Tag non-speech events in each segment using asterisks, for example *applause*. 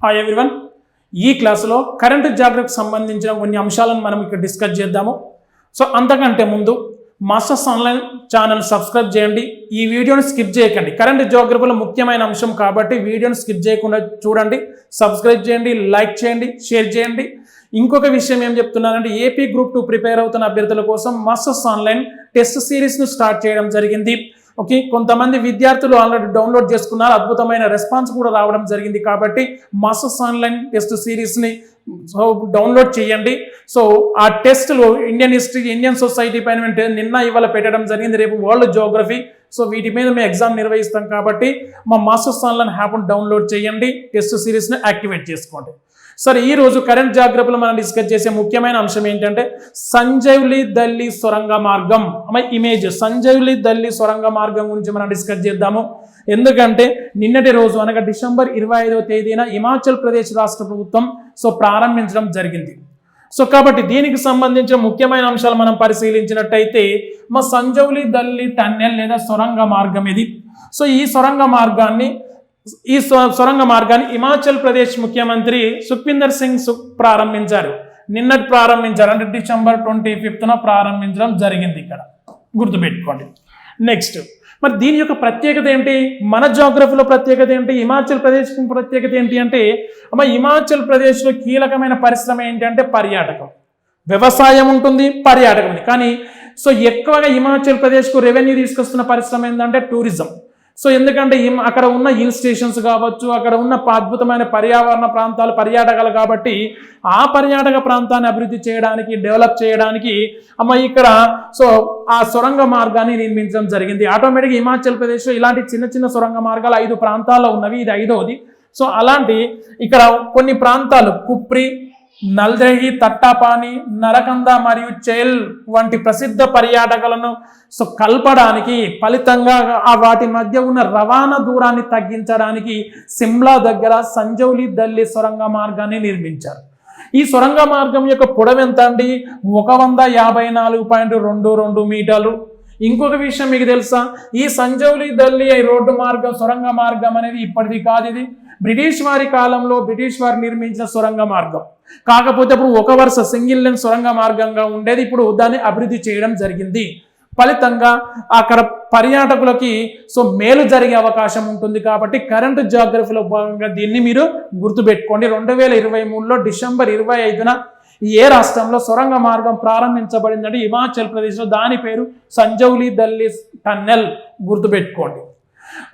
Hi everyone ఈ క్లాసులో current జాగ్రత్తకు సంబంధించిన కొన్ని అంశాలను మనం ఇక్కడ డిస్కస్ చేద్దాము. సో అంతకంటే ముందు మాస్టర్స్ ఆన్లైన్ ఛానల్ సబ్స్క్రైబ్ చేయండి. ఈ వీడియోని స్కిప్ చేయకండి. కరెంట్ జోగ్రఫీలో ముఖ్యమైన అంశం కాబట్టి వీడియోని స్కిప్ చేయకుండా చూడండి. సబ్స్క్రైబ్ చేయండి లైక్ చేయండి షేర్ చేయండి. ఇంకొక విషయం ఏం చెప్తున్నానంటే ఏపీ గ్రూప్ టూ ప్రిపేర్ అవుతున్న అభ్యర్థుల కోసం మాస్టర్స్ ఆన్లైన్ టెస్ట్ సిరీస్ను స్టార్ట్ చేయడం జరిగింది. ఓకే? కొంతమంది విద్యార్థులు ఆల్రెడీ డౌన్లోడ్ చేసుకున్నారు. అద్భుతమైన రెస్పాన్స్ కూడా రావడం జరిగింది కాబట్టి మాస్టర్స్ ఆన్లైన్ టెస్ట్ సిరీస్ని సో డౌన్లోడ్ చేయండి. సో ఆ టెస్ట్లు ఇండియన్ హిస్టరీ ఇండియన్ సొసైటీ పైన నిన్న ఇవాళ పెట్టడం జరిగింది. రేపు వరల్డ్ జోగ్రఫీ. సో వీటి మీద మేము ఎగ్జామ్ నిర్వహిస్తాం కాబట్టి మా మాస్టర్స్ ఆన్లైన్ హ్యాప్ను డౌన్లోడ్ చేయండి. టెస్ట్ సిరీస్ని యాక్టివేట్ చేసుకోండి. సరే ఈరోజు కరెంట్ జాగ్రత్తలు మనం డిస్కస్ చేసే ముఖ్యమైన అంశం ఏంటంటే సంజీవ్లి దల్లి సొరంగ మార్గం. ఇమేజ్ సంజీవ్లి దల్లి సొరంగ మార్గం గురించి మనం డిస్కస్ చేద్దాము. ఎందుకంటే నిన్నటి రోజు అనగా డిసెంబర్ ఇరవై ఐదవ తేదీన హిమాచల్ ప్రదేశ్ రాష్ట్ర ప్రభుత్వం సో ప్రారంభించడం జరిగింది. సో కాబట్టి దీనికి సంబంధించిన ముఖ్యమైన అంశాలు మనం పరిశీలించినట్టయితే మా సంజౌలి దల్లి టన్నెల్ లేదా సొరంగ మార్గం ఇది. సో ఈ సొరంగ మార్గాన్ని ఈ సొరంగ మార్గాన్ని హిమాచల్ ప్రదేశ్ ముఖ్యమంత్రి సుఖ్వీందర్ సింగ్ సుఖ్ ప్రారంభించారు. నిన్నటి ప్రారంభించారు. అంటే డిసెంబర్ ట్వంటీ ఫిఫ్త్న ప్రారంభించడం జరిగింది ఇక్కడ. గుర్తుపెట్టుకోండి. నెక్స్ట్ మరి దీని యొక్క ప్రత్యేకత ఏంటి? మన జాగ్రఫీలో ప్రత్యేకత ఏంటి? హిమాచల్ ప్రదేశ్ ప్రత్యేకత ఏంటి అంటే అమ్మ హిమాచల్ ప్రదేశ్లో కీలకమైన పరిశ్రమ ఏంటి అంటే పర్యాటకం. వ్యవసాయం ఉంటుంది పర్యాటకం ఉంది. కానీ సో ఎక్కువగా హిమాచల్ ప్రదేశ్కు రెవెన్యూ తీసుకొస్తున్న పరిశ్రమ ఏంటంటే టూరిజం సో ఎందుకంటే అక్కడ ఉన్న హిల్ స్టేషన్స్ కావచ్చు అక్కడ ఉన్న అద్భుతమైన పర్యావరణ ప్రాంతాలు పర్యాటకాలు కాబట్టి ఆ పర్యాటక ప్రాంతాన్ని అభివృద్ధి చేయడానికి డెవలప్ చేయడానికి అమ్మ ఇక్కడ సో ఆ సొరంగ మార్గాన్ని నిర్మించడం జరిగింది. ఆటోమేటిక్గా హిమాచల్ ప్రదేశ్లో ఇలాంటి చిన్న చిన్న సొరంగ మార్గాలు ఐదు ప్రాంతాల్లో ఉన్నవి. ఇది ఐదవది సో అలాంటి ఇక్కడ కొన్ని ప్రాంతాలు కుప్రి నల్దేహి తట్టాపాని నరకంద మరియు చేల్ వంటి ప్రసిద్ధ పర్యాటకులను సో కలపడానికి ఫలితంగా ఆ వాటి మధ్య ఉన్న రవాణా దూరాన్ని తగ్గించడానికి సిమ్లా దగ్గర సంజౌలి దల్లి సొరంగ మార్గాన్ని నిర్మించారు. ఈ సొరంగ మార్గం యొక్క పొడవు ఎంత అండి? ఒక వంద యాభై నాలుగు పాయింట్ రెండు రెండు మీటర్లు. ఇంకొక విషయం మీకు తెలుసా? ఈ సంజౌలి దల్లి రోడ్డు మార్గం సొరంగ మార్గం అనేది ఇప్పటిది కాదు ఇది. బ్రిటిష్ వారి కాలంలో బ్రిటిష్ వారు నిర్మించిన సొరంగ మార్గం. కాకపోతే అప్పుడు ఒక వరుస సింగిల్ లైన్ సొరంగ మార్గంగా ఉండేది. ఇప్పుడు దాన్ని అభివృద్ధి చేయడం జరిగింది. ఫలితంగా అక్కడ పర్యాటకులకి సో మేలు జరిగే అవకాశం ఉంటుంది కాబట్టి కరెంటు జాగ్రఫీలో భాగంగా దీన్ని మీరు గుర్తుపెట్టుకోండి. రెండు వేల ఇరవై మూడులో డిసెంబర్ ఇరవై ఐదున ఏ రాష్ట్రంలో సొరంగ మార్గం ప్రారంభించబడిందంటే హిమాచల్ ప్రదేశ్లో దాని పేరు సంజౌలి దల్లి టన్నెల్ గుర్తుపెట్టుకోండి.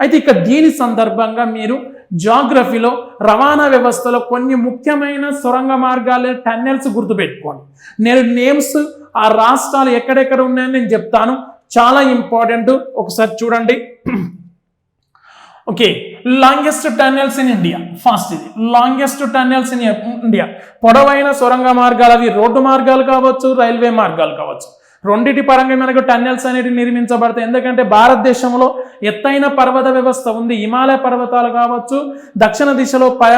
అయితే ఇక దీని సందర్భంగా మీరు జాగ్రఫీలో రవాణా వ్యవస్థలో కొన్ని ముఖ్యమైన సొరంగ మార్గాలు టన్నెల్స్ గుర్తుపెట్టుకోండి. నేను నేమ్స్ ఆ రాష్ట్రాలు ఎక్కడెక్కడ ఉన్నాయని నేను చెప్తాను. చాలా ఇంపార్టెంట్. ఒకసారి చూడండి. Okay longest tunnels in India. Fast ఇది. Longest tunnels in India. పొడవైన సొరంగ మార్గాలు అవి రోడ్డు మార్గాలు కావచ్చు రైల్వే మార్గాలు కావచ్చు. రెండింటి పరంగా మనకు టన్నెల్స్ అనేవి నిర్మించబడతాయి. ఎందుకంటే భారతదేశంలో ఎత్తైన పర్వత వ్యవస్థ ఉంది. హిమాలయ పర్వతాలు కావచ్చు దక్షిణ దిశలో ప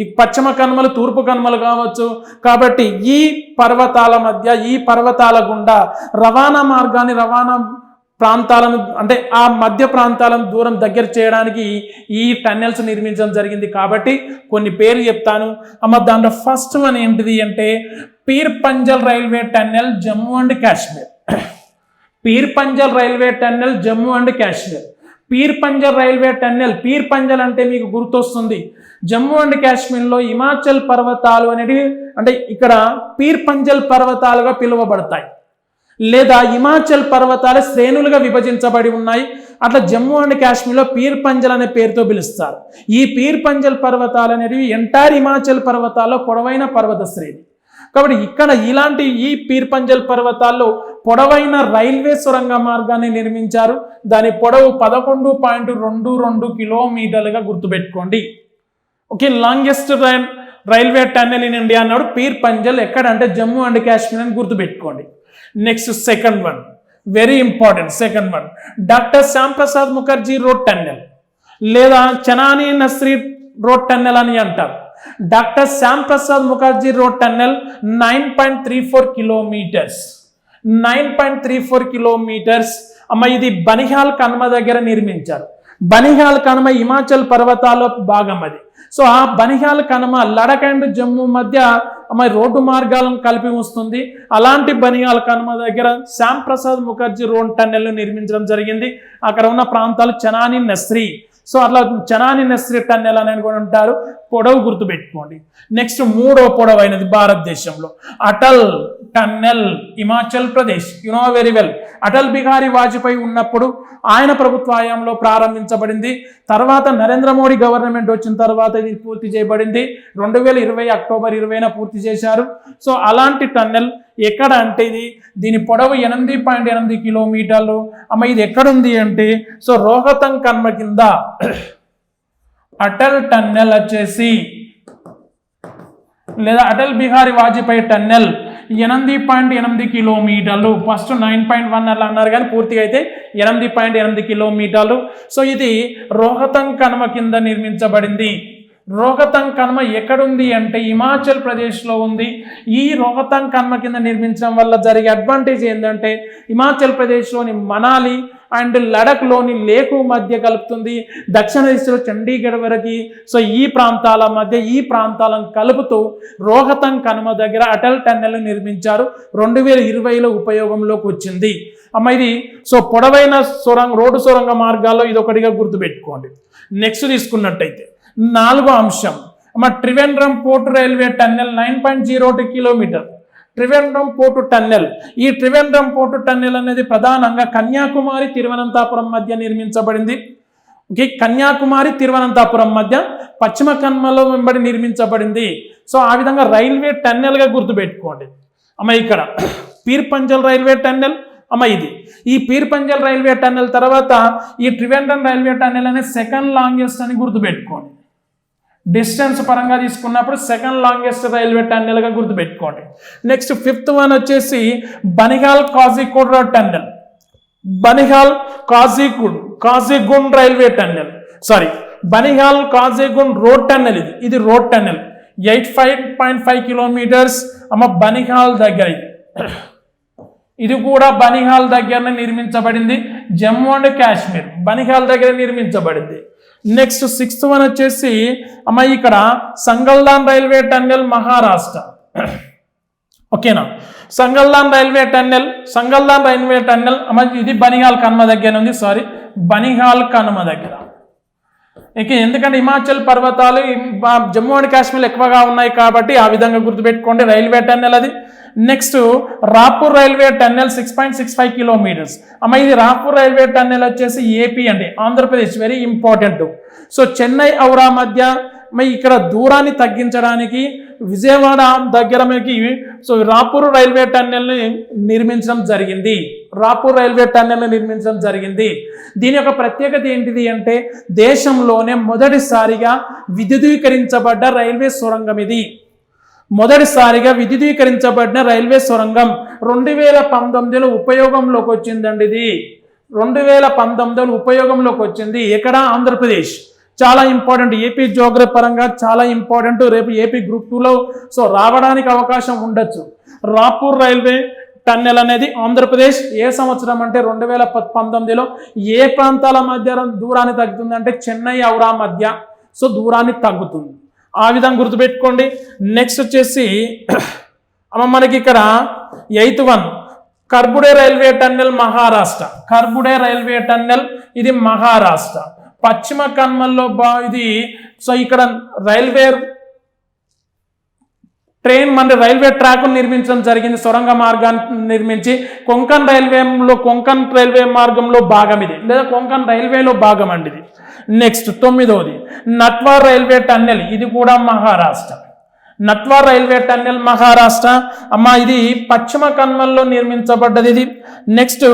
ఈ పశ్చిమ కనుమలు తూర్పు కనుమలు కావచ్చు. కాబట్టి ఈ పర్వతాల మధ్య ఈ పర్వతాల గుండా రవాణా మార్గాన్ని రవాణా ప్రాంతాలను అంటే ఆ మధ్య ప్రాంతాలను దూరం దగ్గర చేయడానికి ఈ టన్నెల్స్ నిర్మించడం జరిగింది. కాబట్టి కొన్ని పేర్లు చెప్తాను. అమ్మ దాంట్లో ఫస్ట్ వన్ ఏంటిది అంటే Pir Panjal railway tunnel Jammu and Kashmir. Pir Panjal railway tunnel Jammu and Kashmir. Pir Panjal railway tunnel Pir Panjal అంటే మీకు గుర్తొస్తుంది. జమ్మూ అండ్ కాశ్మీర్లో హిమాచల్ పర్వతాలు అనేటివి అంటే ఇక్కడ పీర్ పంజల్ పర్వతాలుగా పిలువబడతాయి. లేదా హిమాచల్ పర్వతాల శ్రేణులుగా విభజించబడి ఉన్నాయి. అట్లా జమ్మూ అండ్ కాశ్మీర్లో పీర్ పంజల్ అనే పేరుతో పిలుస్తారు. ఈ పీర్ పంజల్ పర్వతాలు అనేవి ఎంటైర్ హిమాచల్ పర్వతాల్లో పొడవైన పర్వత శ్రేణి. కాబట్టి ఇక్కడ ఇలాంటి ఈ పీర్ పంజల్ పర్వతాల్లో పొడవైన రైల్వే సొరంగ మార్గాన్ని నిర్మించారు. దాని పొడవు పదకొండు పాయింట్ రెండు రెండు కిలోమీటర్లుగా గుర్తుపెట్టుకోండి. Okay longest rail railway tunnel in India అన్నాడు. పీర్ పంజల్ ఎక్కడంటే జమ్మూ అండ్ కాశ్మీర్ అని గుర్తుపెట్టుకోండి. Next second one very important second one doctor Shyam Prasad Mukherjee road tunnel లేదా చనాని నస్రీ రోడ్ టన్నెల్ అని అంటారు. Doctor Shyam Prasad Mukherjee road tunnel nine point three four kilometres nine point three four kilometres అమ్మ ఇది బనిహాల్ కన్మ దగ్గర నిర్మించారు. బనిహాల్ కనుమ హిమాచల్ పర్వతాల్లో భాగం అది. సో ఆ బనిహాల్ కనుమ లడక్ అండ్ జమ్మూ మధ్య మరి రోడ్డు మార్గాలను కలిపి వస్తుంది అలాంటి బనిహాల్ కనుమ దగ్గర శ్యామ్ ప్రసాద్ ముఖర్జీ రోడ్ టన్నెల్ నిర్మించడం జరిగింది. అక్కడ ఉన్న ప్రాంతాలు చనాని నస్రీ. సో అట్లా చనాని నస్రీ టన్నెల్ అని కూడా ఉంటారు. పొడవు గుర్తుపెట్టుకోండి. నెక్స్ట్ మూడో పొడవైనది భారతదేశంలో. Atal tunnel Himachal Pradesh you know very well Atal Bihari Vajpayee ఉన్నప్పుడు ఆయన ప్రభుత్వ హయాంలో ప్రారంభించబడింది. తర్వాత నరేంద్ర మోడీ గవర్నమెంట్ వచ్చిన తర్వాత ఇది పూర్తి చేయబడింది. రెండు వేల ఇరవై అక్టోబర్ ఇరవైన పూర్తి చేశారు. సో అలాంటి టన్నెల్ ఎక్కడ అంటే ఇది? దీని పొడవు ఎనిమిది పాయింట్ ఎనిమిది కిలోమీటర్లు. అమ్మ ఇది ఎక్కడుంది అంటే సో రోహతం కన్మ కింద అటల్ టన్నెల్ వచ్చేసి లేదా అటల్ బిహారీ వాజ్పేయి టన్నెల్ ఎనిమిది పాయింట్ ఎనిమిది కిలోమీటర్లు. ఫస్ట్ నైన్ పాయింట్ వన్ అలా అన్నారు కానీ పూర్తిగా అయితే ఎనిమిది పాయింట్ ఎనిమిది కిలోమీటర్లు. సో ఇది రోహతం కనుమ కింద నిర్మించబడింది. రోహతం కనుమ ఎక్కడుంది అంటే హిమాచల్ ప్రదేశ్లో ఉంది. ఈ రోహతం కనుమ కింద నిర్మించడం వల్ల జరిగే అడ్వాంటేజ్ ఏంటంటే హిమాచల్ ప్రదేశ్లోని మనాలి అండ్ లడఖ్లోని లేకు మధ్య కలుపుతుంది. దక్షిణ దిశలో చండీగఢ్ వరకు. సో ఈ ప్రాంతాల మధ్య ఈ ప్రాంతాలను కలుపుతూ రోహతం కనుమ దగ్గర అటల్ టన్నెల్ నిర్మించారు. రెండు వేల ఇరవైలో ఉపయోగంలోకి వచ్చింది. అమ్మ ఇది సో పొడవైన సొరంగ రోడ్డు సొరంగ మార్గాల్లో ఇది ఒకటిగా గుర్తుపెట్టుకోండి. నెక్స్ట్ తీసుకున్నట్టయితే నాలుగో అంశం. అమ్మ Trivandrum port railway tunnel nine point zero two kilometre. Trivandrum port tunnel. ఈ త్రివేంద్రం పోర్టు టన్నెల్ అనేది ప్రధానంగా కన్యాకుమారి తిరువనంతపురం మధ్య నిర్మించబడింది. ఓకే కన్యాకుమారి తిరువనంతపురం మధ్య పశ్చిమ కన్మలో వెంబడి నిర్మించబడింది. సో ఆ విధంగా రైల్వే టన్నెల్గా గుర్తుపెట్టుకోండి. అమ్మ ఇక్కడ పీర్పంజల్ రైల్వే టన్నెల్. అమ్మ ఇది. ఈ పీర్పంజల్ రైల్వే టన్నెల్ తర్వాత ఈ త్రివేంద్రం రైల్వే టన్నెల్ అనేది సెకండ్ లాంగెస్ట్ అని గుర్తుపెట్టుకోండి. డిస్టెన్స్ పరంగా తీసుకున్నప్పుడు సెకండ్ లాంగెస్ట్ రైల్వే టన్నెల్గా గుర్తుపెట్టుకోండి. నెక్స్ట్ ఫిఫ్త్ వన్ వచ్చేసి Banihal Qazikod tunnel. Banihal Qazigud Qazigund railway tunnel. Sorry Banihal Qazigund road tunnel ఇది. ఇది road tunnel. Eight five point five kilometres అమ్మ బనిహాల్ దగ్గర ఇది. ఇది కూడా బనిహాల్ దగ్గరనే నిర్మించబడింది. జమ్మూ అండ్ కాశ్మీర్. బనిహాల్ దగ్గర నిర్మించబడింది. నెక్స్ట్ సిక్స్త్ వన్ వచ్చేసి అమ్మ ఇక్కడ సంగల్దాన్ రైల్వే టన్నెల్ మహారాష్ట్ర. ఓకేనా? Sangaldan railway tunnel Sangaldan railway tunnel అమ్మ ఇది బనిహాల్ కనుమ దగ్గర ఉంది సారీ బనిహాల్ కనుమ దగ్గర. ఇక ఎందుకంటే హిమాచల్ పర్వతాలు జమ్మూ అండ్ కాశ్మీర్ ఎక్కువగా ఉన్నాయి కాబట్టి ఆ విధంగా గుర్తుపెట్టుకోండి రైల్వే టన్నెల్ అది. Next Rapur railway tunnel six point six five kilometres. అమ్మ ఇది రాపూర్ రైల్వే టన్నెల్ వచ్చేసి ఏపీ అండి Andhra Pradesh very important so Chennai Howrah మధ్య మరి ఇక్కడ దూరాన్ని తగ్గించడానికి విజయవాడ దగ్గర సో రాపూర్ రైల్వే టన్నెల్ని నిర్మించడం జరిగింది. రాపూర్ రైల్వే టన్నెల్ని నిర్మించడం జరిగింది. దీని యొక్క ప్రత్యేకత ఏంటిది అంటే దేశంలోనే మొదటిసారిగా విద్యుదీకరించబడ్డ రైల్వే సొరంగం ఇది. మొదటిసారిగా విద్యుదీకరించబడిన రైల్వే సొరంగం రెండు వేల పంతొమ్మిదిలో ఉపయోగంలోకి వచ్చిందండి ఇది. రెండు వేల పంతొమ్మిదిలో ఉపయోగంలోకి వచ్చింది. ఎక్కడ? ఆంధ్రప్రదేశ్. చాలా ఇంపార్టెంట్. ఏపీ జోగ్రఫీ పరంగా చాలా ఇంపార్టెంట్. రేపు ఏపీ గ్రూప్ టూలో సో రావడానికి అవకాశం ఉండొచ్చు. రాపూర్ రైల్వే టన్నెల్ అనేది ఆంధ్రప్రదేశ్ ఏ సంవత్సరం అంటే రెండు వేల పంతొమ్మిదిలో ఏ ప్రాంతాల మధ్య దూరాన్ని తగ్గుతుంది అంటే చెన్నై ఔరా మధ్య. సో దూరాన్ని తగ్గుతుంది. ఆ విధంగా గుర్తుపెట్టుకోండి. నెక్స్ట్ వచ్చేసి *clears throat* అమ్మ మనకి ఇక్కడ eighth one. Karbude railway tunnel Maharashtra. Karbude railway tunnel ఇది మహారాష్ట్ర. పశ్చిమ కన్మల్లో బా ఇది సో ఇక్కడ రైల్వే ట్రైన్ మన రైల్వే ట్రాక్ నిర్మించడం జరిగింది సొరంగ మార్గాన్ని నిర్మించి. కొంకన్ రైల్వేలో కొంకన్ రైల్వే మార్గంలో భాగం ఇది. లేదా కొంకన్ రైల్వేలో భాగం అండి ఇది. నెక్స్ట్ తొమ్మిదవది నట్వార్ రైల్వే టన్నెల్ ఇది కూడా Maharashtra. Natwar railway tunnel Maharashtra. అమ్మ ఇది పశ్చిమ కన్మల్లో నిర్మించబడ్డది ఇది. Next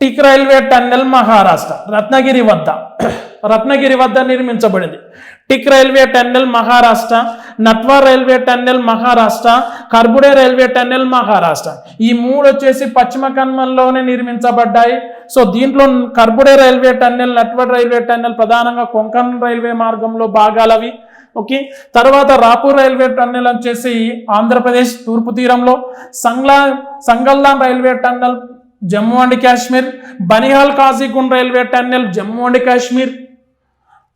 Tike railway tunnel Maharashtra Ratnagiri వద్ద. రత్నగిరి వద్ద నిర్మించబడింది. Tike railway tunnel Maharashtra Natwar railway tunnel Maharashtra Karbude railway tunnel Maharashtra. ఈ మూడు వచ్చేసి పశ్చిమ కన్మల్లోనే నిర్మించబడ్డాయి. సో దీంట్లో Karbude railway tunnel Natwar railway tunnel ప్రధానంగా కొంకణ్ రైల్వే మార్గంలో భాగాలవి ఓకే? తర్వాత రాపూర్ రైల్వే టన్నెల్ వచ్చేసి ఆంధ్రప్రదేశ్ తూర్పు తీరంలో Sangla Sangaldan railway tunnel Jammu and Kashmir Banihal Qazigund railway tunnel Jammu and Kashmir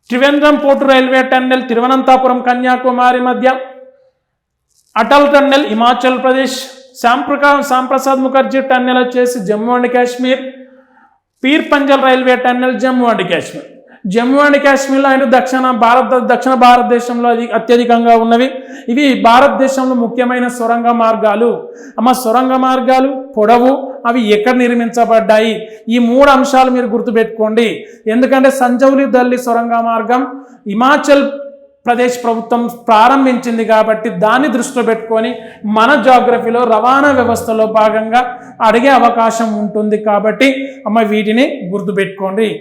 Trivandrum port railway tunnel Thiruvananthapuram Kanyakumari మధ్య Atal tunnel Himachal Pradesh శ్యాంప్రకా Shyamprasad Mukherjee tunnel వచ్చేసి Jammu and Kashmir Pir Panjal railway tunnel Jammu and Kashmir. Jammu and కాశ్మీర్లో ఆయన దక్షిణ భారత దక్షిణ భారతదేశంలో అది అత్యధికంగా ఉన్నవి. ఇవి భారతదేశంలో ముఖ్యమైన సొరంగ మార్గాలు. అమ్మ సొరంగ మార్గాలు పొడవు అవి ఎక్కడ నిర్మించబడ్డాయి? ఈ మూడు అంశాలు మీరు గుర్తుపెట్టుకోండి. ఎందుకంటే సంజౌలి దల్లి సొరంగ మార్గం హిమాచల్ ప్రదేశ్ ప్రభుత్వం ప్రారంభించింది కాబట్టి దాన్ని దృష్టిలో పెట్టుకొని మన జాగ్రఫీలో రవాణా వ్యవస్థలో భాగంగా అడిగే అవకాశం ఉంటుంది కాబట్టి అమ్మ వీటిని గుర్తుపెట్టుకోండి.